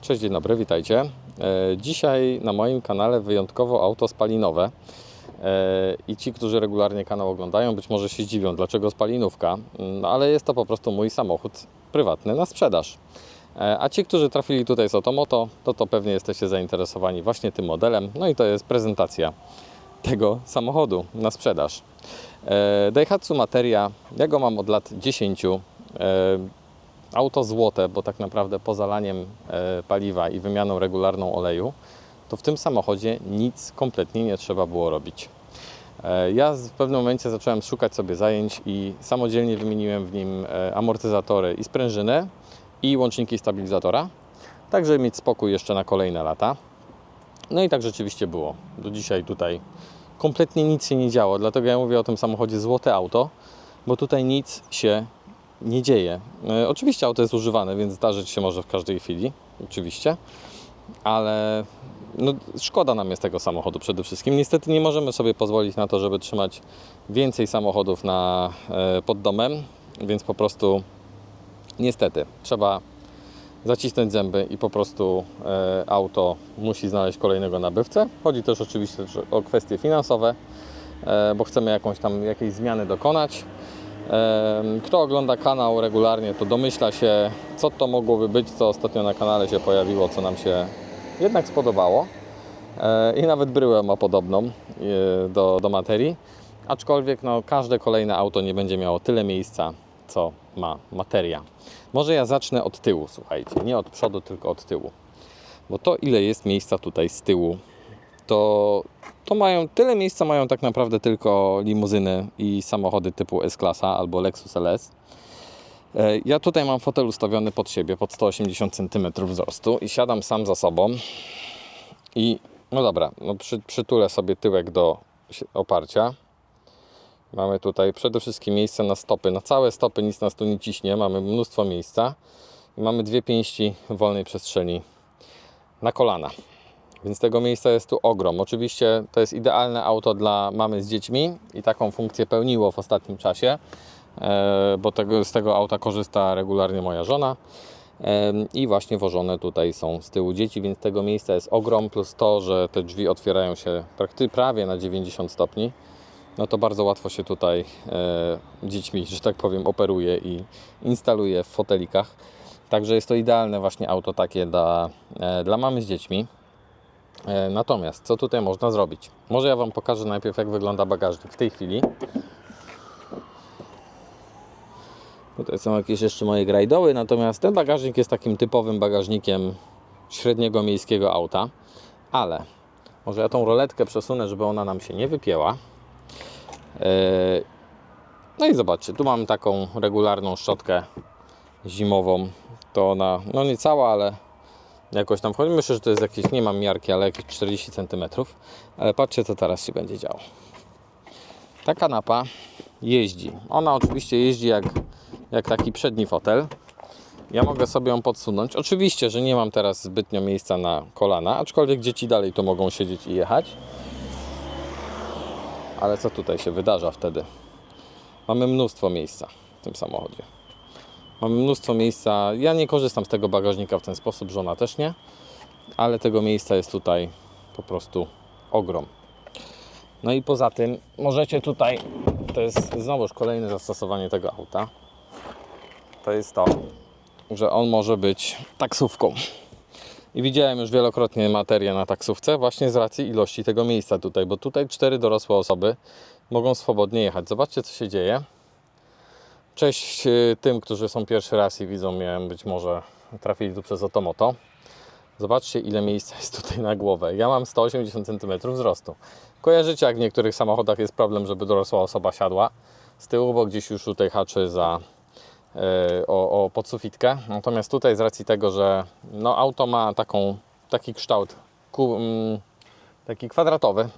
Cześć, dzień dobry, witajcie. E, Dzisiaj na moim kanale wyjątkowo auto spalinowe. E, I ci, którzy regularnie kanał oglądają, być może się zdziwią, dlaczego spalinówka, Mm, ale jest to po prostu mój samochód prywatny na sprzedaż. E, A ci, którzy trafili tutaj z Otomoto, to to pewnie jesteście zainteresowani właśnie tym modelem. No i to jest prezentacja tego samochodu na sprzedaż. Daihatsu Materia, ja go mam od lat 10. Auto złote, bo tak naprawdę po zalaniem e, paliwa i wymianą regularną oleju, to w tym samochodzie nic kompletnie nie trzeba było robić. E, Ja w pewnym momencie zacząłem szukać sobie zajęć i samodzielnie wymieniłem w nim e, amortyzatory i sprężynę i łączniki stabilizatora, tak żeby mieć spokój jeszcze na kolejne lata. No i tak rzeczywiście było. Do dzisiaj tutaj kompletnie nic się nie działo, dlatego ja mówię o tym samochodzie złote auto, bo tutaj nic się nie dzieje. E, Oczywiście auto jest używane, więc zdarzyć się może w każdej chwili, oczywiście, ale no, szkoda nam jest tego samochodu przede wszystkim. Niestety nie możemy sobie pozwolić na to, żeby trzymać więcej samochodów na, e, pod domem, więc po prostu niestety trzeba zacisnąć zęby i po prostu e, auto musi znaleźć kolejnego nabywcę. Chodzi też oczywiście o kwestie finansowe, e, bo chcemy jakąś tam jakieś zmiany dokonać. Kto ogląda kanał regularnie, to domyśla się, co to mogłoby być, co ostatnio na kanale się pojawiło, co nam się jednak spodobało. E, I nawet bryłę ma podobną e, do, do materii. Aczkolwiek no, każde kolejne auto nie będzie miało tyle miejsca, co ma materia. Może ja zacznę od tyłu, słuchajcie, nie od przodu, tylko od tyłu. Bo to, ile jest miejsca tutaj z tyłu, to, to mają tyle miejsca mają tak naprawdę tylko limuzyny i samochody typu S-klasa albo Lexus LS. E, Ja tutaj mam fotel ustawiony pod siebie, pod 180 cm wzrostu i siadam sam za sobą. I no dobra, no przy, przytulę sobie tyłek do oparcia. Mamy tutaj przede wszystkim miejsce na stopy. Na całe stopy nic nas tu nie ciśnie, mamy mnóstwo miejsca. Mamy dwie pięści wolnej przestrzeni na kolana. Więc tego miejsca jest tu ogrom. Oczywiście to jest idealne auto dla mamy z dziećmi i taką funkcję pełniło w ostatnim czasie, e, bo tego, z tego auta korzysta regularnie moja żona. Em, I właśnie wożone tutaj są z tyłu dzieci, więc tego miejsca jest ogrom, plus to, że te drzwi otwierają się prawie na 90 stopni. No to bardzo łatwo się tutaj e, dziećmi, że tak powiem, operuje i instaluje w fotelikach. Także jest to idealne właśnie auto takie dla, e, dla mamy z dziećmi. E, Natomiast co tutaj można zrobić? Może ja Wam pokażę najpierw, jak wygląda bagażnik w tej chwili. Tutaj są jakieś jeszcze moje grajdoły, natomiast ten bagażnik jest takim typowym bagażnikiem średniego miejskiego auta. Ale może ja tą roletkę przesunę, żeby ona nam się nie wypięła. E, No i zobaczcie, tu mam taką regularną szczotkę zimową. To ona, no nie cała, ale jakoś tam wchodzi. Myślę, że to jest jakieś, nie mam miarki, ale jakieś 40 cm. Ale patrzcie, co teraz się będzie działo. Ta kanapa jeździ. Ona oczywiście jeździ jak, jak taki przedni fotel. Ja mogę sobie ją podsunąć. Oczywiście, że nie mam teraz zbytnio miejsca na kolana, aczkolwiek dzieci dalej tu mogą siedzieć i jechać. Ale co tutaj się wydarza wtedy? Mamy mnóstwo miejsca w tym samochodzie. Mamy mnóstwo miejsca. Ja nie korzystam z tego bagażnika w ten sposób, żona też nie, ale tego miejsca jest tutaj po prostu ogrom. No i poza tym możecie tutaj, to jest znowuż kolejne zastosowanie tego auta, to jest to, że on może być taksówką. I widziałem już wielokrotnie materię na taksówce właśnie z racji ilości tego miejsca tutaj, bo tutaj cztery dorosłe osoby mogą swobodnie jechać. Zobaczcie co się dzieje. Cześć y, tym, którzy są pierwszy raz i widzą mnie, być może trafili tu przez Otomoto. Zobaczcie, ile miejsca jest tutaj na głowę. Ja mam 180 cm wzrostu. Kojarzycie, jak w niektórych samochodach jest problem, żeby dorosła osoba siadła z tyłu, bo gdzieś już tutaj haczy za, e, o, o podsufitkę. Natomiast tutaj z racji tego, że no, auto ma taką, taki kształt ku, mm, taki kwadratowy,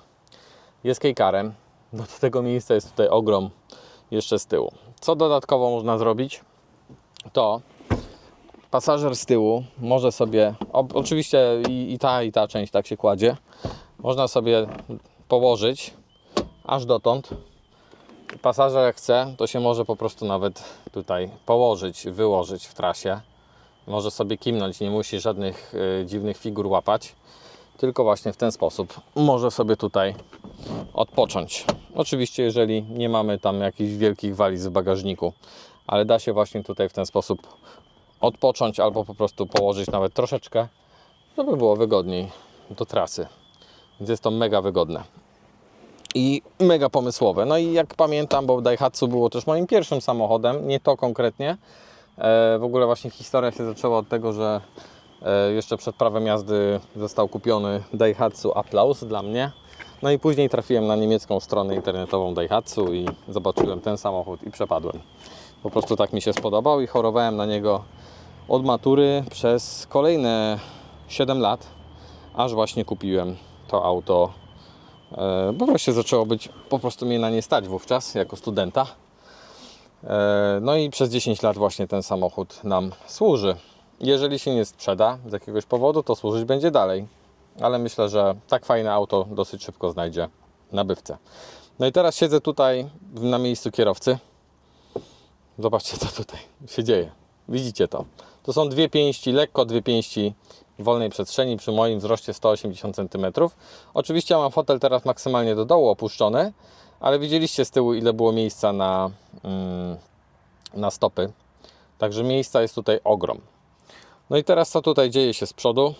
jest kejkarem, no to tego miejsca jest tutaj ogrom jeszcze z tyłu. Co dodatkowo można zrobić? To pasażer z tyłu może sobie, oczywiście i, i ta i ta część tak się kładzie, można sobie położyć aż dotąd. Pasażer jak chce, to się może po prostu nawet tutaj położyć, wyłożyć w trasie może sobie kimnąć, nie musi żadnych e, dziwnych figur łapać, tylko właśnie w ten sposób może sobie tutaj odpocząć. Oczywiście, jeżeli nie mamy tam jakichś wielkich waliz w bagażniku, ale da się właśnie tutaj w ten sposób odpocząć albo po prostu położyć nawet troszeczkę, żeby było wygodniej do trasy. Więc jest to mega wygodne i mega pomysłowe. No i jak pamiętam, bo Daihatsu było też moim pierwszym samochodem, nie to konkretnie. E, w ogóle właśnie historia się zaczęła od tego, że e, jeszcze przed prawem jazdy został kupiony Daihatsu Applaus dla mnie. No i później trafiłem na niemiecką stronę internetową Daihatsu i zobaczyłem ten samochód i przepadłem. Po prostu tak mi się spodobał i chorowałem na niego od matury przez kolejne 7 lat, aż właśnie kupiłem to auto E, bo wreszcie zaczęło być po prostu mnie na nie stać wówczas jako studenta. E, No i przez 10 lat właśnie ten samochód nam służy. Jeżeli się nie sprzeda z jakiegoś powodu, to służyć będzie dalej. Ale myślę, że tak fajne auto dosyć szybko znajdzie nabywcę. No i teraz siedzę tutaj na miejscu kierowcy. Zobaczcie, co tutaj się dzieje. Widzicie to. To są dwie pięści, lekko dwie pięści wolnej przestrzeni przy moim wzroście 180 cm. Oczywiście mam fotel teraz maksymalnie do dołu opuszczony, ale widzieliście z tyłu ile było miejsca na, mm, na stopy. Także miejsca jest tutaj ogrom. No i teraz co tutaj dzieje się z przodu?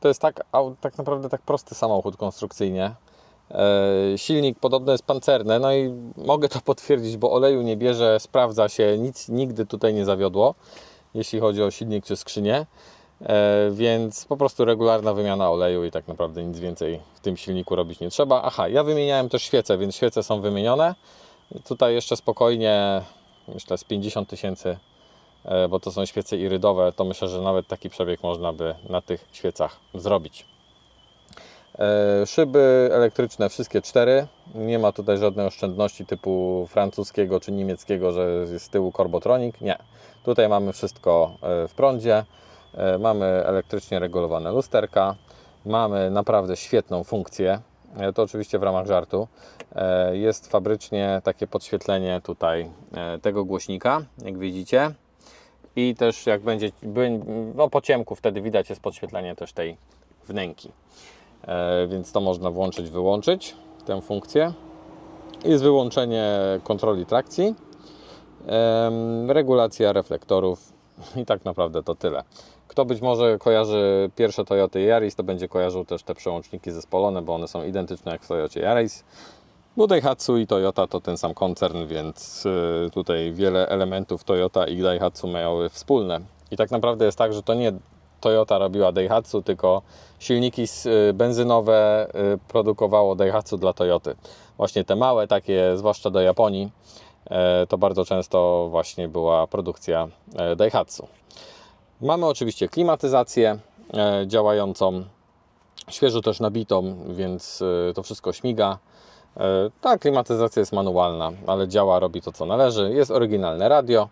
To jest tak, tak naprawdę tak prosty samochód konstrukcyjnie. E, silnik podobno jest pancerny, no i mogę to potwierdzić, bo oleju nie bierze, sprawdza się, nic nigdy tutaj nie zawiodło, jeśli chodzi o silnik czy skrzynię. E, więc po prostu regularna wymiana oleju i tak naprawdę nic więcej w tym silniku robić nie trzeba. Aha, ja wymieniałem też świece, więc świece są wymienione. Tutaj jeszcze spokojnie, myślę z 50 tysięcy, bo to są świece irydowe, to myślę, że nawet taki przebieg można by na tych świecach zrobić. E, Szyby elektryczne wszystkie cztery. Nie ma tutaj żadnej oszczędności typu francuskiego czy niemieckiego, że jest z tyłu Corbotronic. Nie. Tutaj mamy wszystko e, w prądzie. E, Mamy elektrycznie regulowane lusterka. Mamy naprawdę świetną funkcję. E, To oczywiście w ramach żartu. E, Jest fabrycznie takie podświetlenie tutaj e, tego głośnika, jak widzicie. I też jak będzie, no po ciemku wtedy widać jest podświetlenie też tej wnęki. E, więc to można włączyć, wyłączyć tę funkcję. Jest wyłączenie kontroli trakcji, regulacja reflektorów i tak naprawdę to tyle. Kto być może kojarzy pierwsze Toyota Yaris, to będzie kojarzył też te przełączniki zespolone, bo one są identyczne jak w Toyocie Yaris. Bo Daihatsu i Toyota to ten sam koncern, więc y, tutaj wiele elementów Toyota i Daihatsu miały wspólne. I tak naprawdę jest tak, że to nie Toyota robiła Daihatsu, tylko silniki y, benzynowe y, produkowało Daihatsu dla Toyoty. Właśnie te małe, takie zwłaszcza do Japonii, e, to bardzo często właśnie była produkcja e, Daihatsu. Mamy oczywiście klimatyzację e, działającą, świeżo też nabitą, więc to wszystko śmiga. E, Ta klimatyzacja jest manualna, ale działa, robi to co należy. Jest oryginalne radio.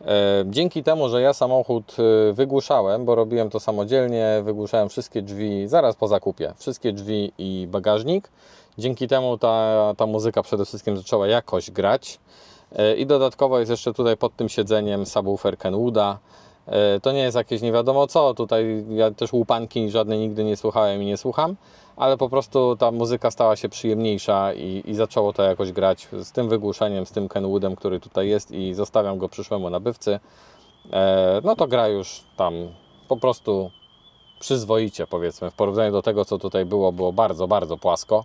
E, Dzięki temu, że ja samochód e, wygłuszałem, bo robiłem to samodzielnie, wygłuszałem wszystkie drzwi zaraz po zakupie, wszystkie drzwi i bagażnik. Dzięki temu ta, ta muzyka przede wszystkim zaczęła jakoś grać. I dodatkowo jest jeszcze tutaj pod tym siedzeniem subwoofer Kenwooda. E, To nie jest jakieś nie wiadomo co, tutaj ja też łupanki żadnej nigdy nie słuchałem i nie słucham, ale po prostu ta muzyka stała się przyjemniejsza i, i zaczęło to jakoś grać z tym wygłuszeniem, z tym Kenwoodem, który tutaj jest i zostawiam go przyszłemu nabywcy. E, No to gra już tam po prostu przyzwoicie powiedzmy, w porównaniu do tego co tutaj było, było bardzo, bardzo płasko,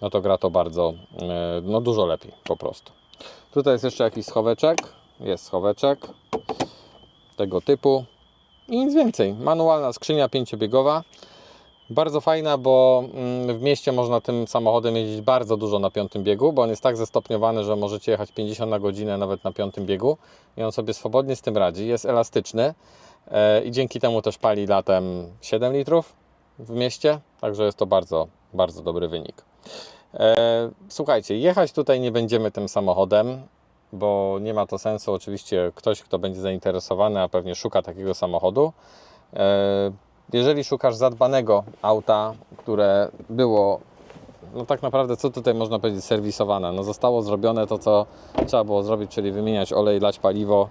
no to gra to bardzo, e, no dużo lepiej po prostu. Tutaj jest jeszcze jakiś schoweczek, jest schoweczek tego typu i nic więcej. Manualna skrzynia pięciobiegowa. Bardzo fajna, bo mm, w mieście można tym samochodem jeździć bardzo dużo na piątym biegu, bo on jest tak zestopniowany, że możecie jechać 50 na godzinę nawet na piątym biegu i on sobie swobodnie z tym radzi. Jest elastyczny e, i dzięki temu też pali latem 7 litrów w mieście, także jest to bardzo, bardzo dobry wynik. E, Słuchajcie, jechać tutaj nie będziemy tym samochodem, bo nie ma to sensu. Oczywiście ktoś, kto będzie zainteresowany, a pewnie szuka takiego samochodu. E, Jeżeli szukasz zadbanego auta, które było, no tak naprawdę, co tutaj można powiedzieć, serwisowane, no zostało zrobione to, co trzeba było zrobić, czyli wymieniać olej, lać paliwo,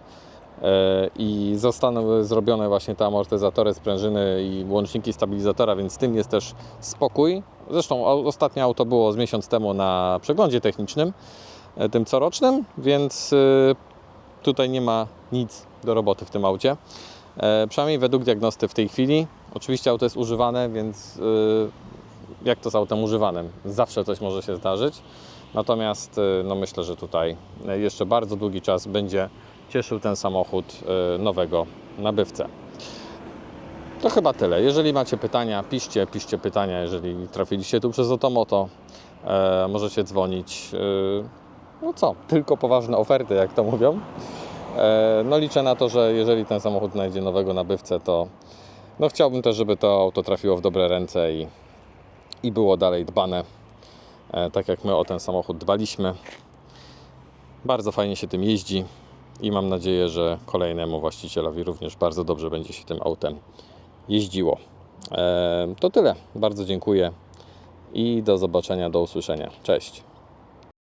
i zostaną zrobione właśnie te amortyzatory, sprężyny i łączniki stabilizatora, więc z tym jest też spokój. Zresztą ostatnie auto było z miesiąc temu na przeglądzie technicznym, e, tym corocznym, więc y, tutaj nie ma nic do roboty w tym aucie. E, Przynajmniej według diagnosty w tej chwili. Oczywiście auto jest używane, więc jak to z autem używanym? Zawsze coś może się zdarzyć. Natomiast no myślę, że tutaj jeszcze bardzo długi czas będzie cieszył ten samochód nowego nabywcę. To chyba tyle. Jeżeli macie pytania, piszcie, piszcie pytania. Jeżeli trafiliście tu przez Otomoto, e, możecie dzwonić. E, no co, tylko poważne oferty, jak to mówią. E, no liczę na to, że jeżeli ten samochód znajdzie nowego nabywcę, to no chciałbym też, żeby to auto trafiło w dobre ręce i, i było dalej dbane, e, tak jak my o ten samochód dbaliśmy. Bardzo fajnie się tym jeździ i mam nadzieję, że kolejnemu właścicielowi również bardzo dobrze będzie się tym autem jeździło. E, to tyle. Bardzo dziękuję i do zobaczenia, do usłyszenia. Cześć.